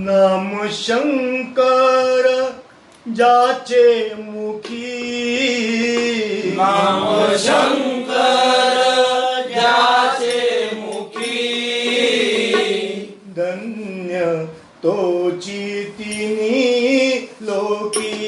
नाम शंकर जाचे मुखी नाम शंकर जाचे मुखी धन्य तो चीतिनी लोकी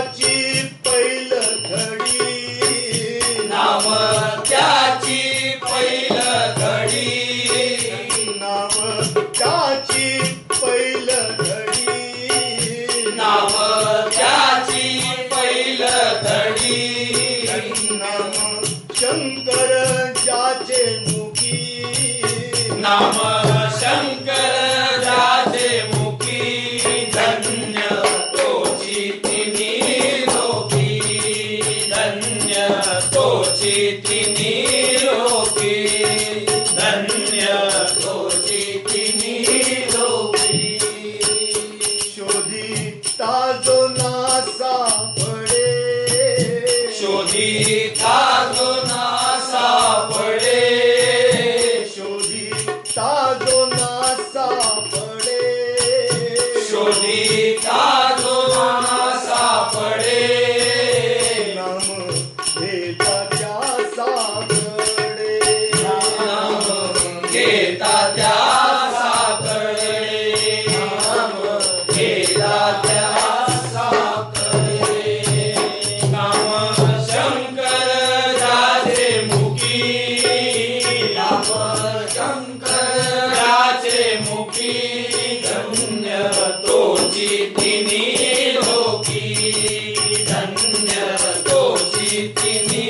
पहिल चाची नम ची धडी नाम शंकर चाचे मुखी Chicago. Chitini.